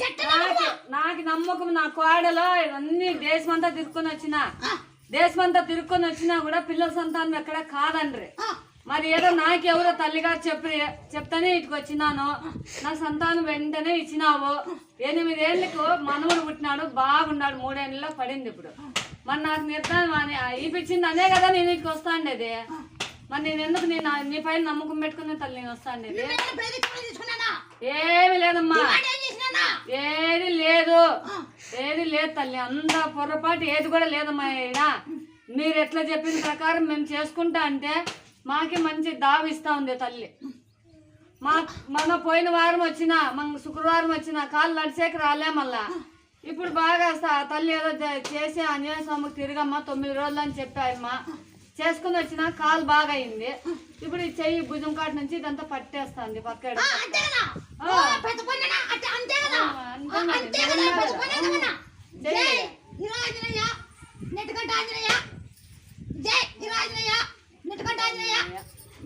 నాకు నాకు నమ్మకం నా కోడలో ఇవన్నీ దేశమంతా తిరుక్కొని వచ్చిన. దేశమంతా తిరుక్కొని వచ్చినా కూడా పిల్లల సంతానం ఎక్కడ కాదండ్రి. మరి ఏదో నాకెవరో తల్లిగారు చెప్పి చెప్తానే ఇటుకు వచ్చినాను. నా సంతానం వెంటనే ఇచ్చినావు. ఎనిమిదేళ్ళకు మనవుడు పుట్టినాడు బాగున్నాడు మూడేళ్ళలో పడింది ఇప్పుడు. మరి నాకు నిర్ధారణ అని ఇప్పించింది అనే కదా నేను ఇటుకు వస్తా ఉండేది మరి నేను ఎందుకు నేను నీ పైన నమ్మకం పెట్టుకునే తల్లి నేను వస్తా ఉండేది ఏమి లేదమ్మా. ఏది లేదు. ఏది లేదు తల్లి అంత పొరపాటు ఏది కూడా లేదమ్మా ఈడ మీరు ఎట్లా చెప్పిన ప్రకారం మేము చేసుకుంటా అంటే మాకి మంచి దావి ఇస్తా ఉంది తల్లి. మా మన పోయిన వారం వచ్చిన మన శుక్రవారం వచ్చిన కాళ్ళు నడిచేకి రాలే మళ్ళా. ఇప్పుడు బాగా తల్లి ఏదో చేసి ఆంజనేయ స్వామికి తిరగమ్మా తొమ్మిది రోజులు అని చెప్పాయమ్మా చేసుకుని వచ్చిన కాలు బాగా అయింది ఇప్పుడు ఈ చెయ్యి భుజం కాటి నుంచి ఇదంతా పట్టేస్తుంది ఓ, పెద్ద? అంటే అంతే కదా అంతే కదా పెద్ద. పనే. జై. వీరాంజనేయ నెట్టుకంట ఆంజనేయ జై వీరాంజనేయ నెట్టుకంట ఆంజనేయ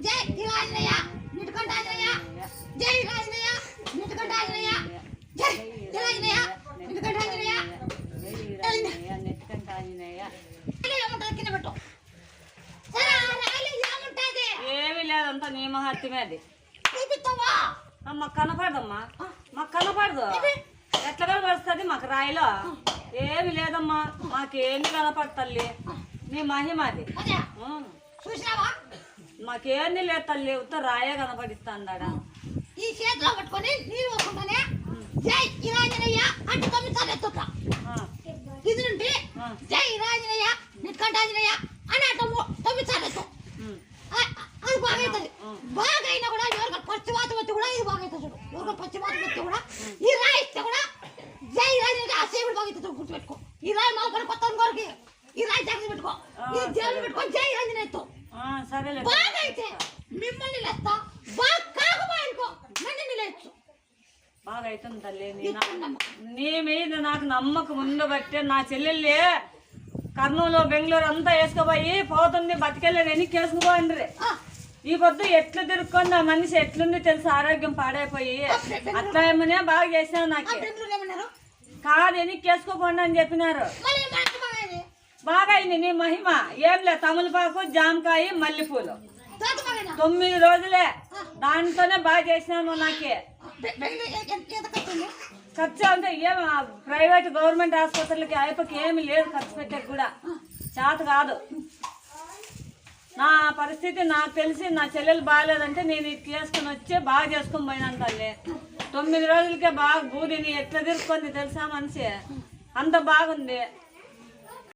జై వీరాంజనేయ నెట్టుకంట ఆంజనేయ జై వీరాంజనేయ నెట్టుకంట ఆంజనేయ జై వీరాంజనేయ నెట్టుకంట ఆంజనేయ నెట్టుకంట ఆంజనేయ రాయలు ఏముంటది కింద పెట్టు సరే ఆ రాయలు ఏముంటది ఏమీ లేదంతా నీ మహత్యమే అది చూపిస్తావా మాకు కనపడదమ్మా. మాకు కనపడదు. ఎట్లా కనపడుతుంది మాకు రాయిలో? ఏమి లేదమ్మా. మాకేమి కనపడదు తల్లి. నీ మహిమ అది. అదే. ఉం. చూసినావా? మాకేమీ లేదు తల్లి. ఉత్త రాయే కనపడిస్తాందాడ ఈ చేతిలో పట్టుకొని నీరు పోసుకుంటానే జై ఇరాజనయ్య అంటే తొమ్మిది సార్లు ఎత్తుతా ఇది నుండి. జై ఇరాజనయ్య నిట్కంటాజనయ్య అని అట్లా మూ- తొమ్మిది సార్లు ఎత్తు ఆ- అది బాగా అవుతుంది బాగా అయినా కూడా ఎవరికి పచ్చివాత వచ్చి కూడా ఇది బాగా అవుతుంది చూడు ఎవరికి పచ్చివాత వచ్చి కూడా ఈ రాయి ఇస్తే కూడా జై ఇరాజనయ్య ఆ సేవుడు గుర్తుపెట్టుకో ఈ రాయి మాల్కొని కొత్త కొరికి. ఈ రాయి జాగ్రత్త పెట్టుకో. ఈ దేవుడు పెట్టుకో జై ఎత్తు. సరేలే. బాగా అయితే మిమ్మల్ని లేస్తా. బాగా కాకపోయానుకో నన్ను లేచు. బాగా అవుతుంది తల్లి నీ మీద నాకు నమ్మకం ఉండబట్టే నా చెల్లెళ్ళి కర్నూలు బెంగళూరు అంతా వేసుకుపోయి పోతుంది బతికెళ్ళి వెనక్కి వేసుకుపోయిండ్రి ఈ పొద్దు ఎట్లు తిరుక్కొని ఆ మనిషి ఎట్లుంది తెలుసు? ఆరోగ్యం పాడైపోయి. అట్లా ఏమనే బాగా చేసావు నాకు? కాదు వెనక్కి అని చెప్పినారు. బాగా అయింది నీ మహిమ. ఏం లే తమలపాకు జామకాయ మల్లెపూలు. తొమ్మిది రోజులే. దాంతోనే బాగా చేసినాను నాకే. ఖర్చు అంటే ఏం ప్రైవేట్ గవర్నమెంట్ ఆసుపత్రులకి అయిపోయి ఏమి లేదు ఖర్చు పెట్టే కూడా. చేత కాదు. నా పరిస్థితి నాకు తెలిసి నా చెల్లెలు బాగాలేదంటే నేను ఇది చేసుకుని వచ్చి బాగా చేసుకొని పోయినాను తల్లి. తొమ్మిది రోజులకే బాగా భూమిని ఎట్లా తిరుక్కుంది తెలుసా మనిషి? అంత బాగుంది.